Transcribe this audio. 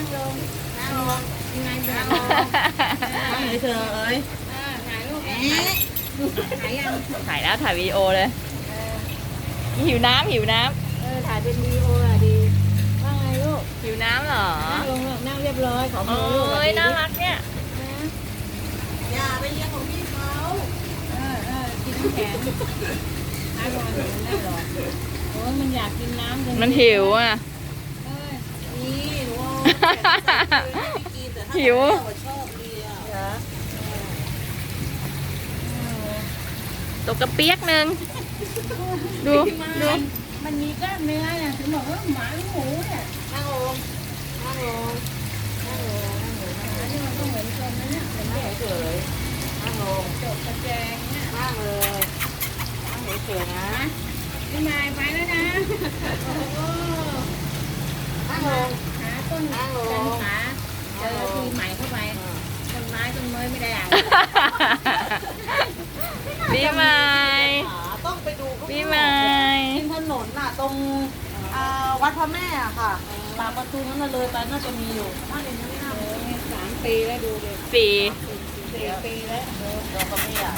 นั่งลงนั่งลงยังไงแบบนั่งเฉยเออถ่ายรูปถ่ายยังถ่ายแล้วถ่ายวีดีโอเลย เออหิวน้ำหิวน้เออถ่ายเป็นวีดีโออะดีว่าไงลูกำหิวน้ำเหรอนั่งลงลูกนั่งเรียบร้อยขอโอ้มือลูกสวัสยดีน่ารักเนี่ยนะๆอย่าไปเลี้ยงของพี่เขาเออเออกินน้ำแข็งน้ำรอหนูได้หรอโอ้ยมันอยากกินน้ำจมันหิวอะ ห้พี่กินแต่ถ้าหิวเราชอบเลียเหรอตกกระเปียกหนึ่งดูดูมันมีกล้ามเนื้อเนี่ยถึงบอกว่าหมาหรือหมูเนี่ยนั่งลงนั่งลงนั่งลงนั่งลงหมาเนี่ยมันก็เหมือนคนนะเนี่ยเหมือนนั่งเด็กเฉยๆนั่งลงจบกระแจงเนี่ยนั่งเลยนั่งเฉยๆนะพี่นายไปแล้วนะโอ้โห นั่งลง หาต้ นนั่งลงจันขาเจอปีใหม่เข้าไปต้นไม้ต้นเมยไม่ได้อ่านปีใหม่ขาต้องไปดูข้างนอกปีใหม่ริมถนนน่ะตรงอ่าวัดพระแม่อะค่ะปากประตูนั้นน่ะเลยไปน่าจะมีอยู่ถ้าเรียนไม่น่าเออสามปีแล้วดูเลยสี่สี่ปีแล้วเราก็ไม่อยาก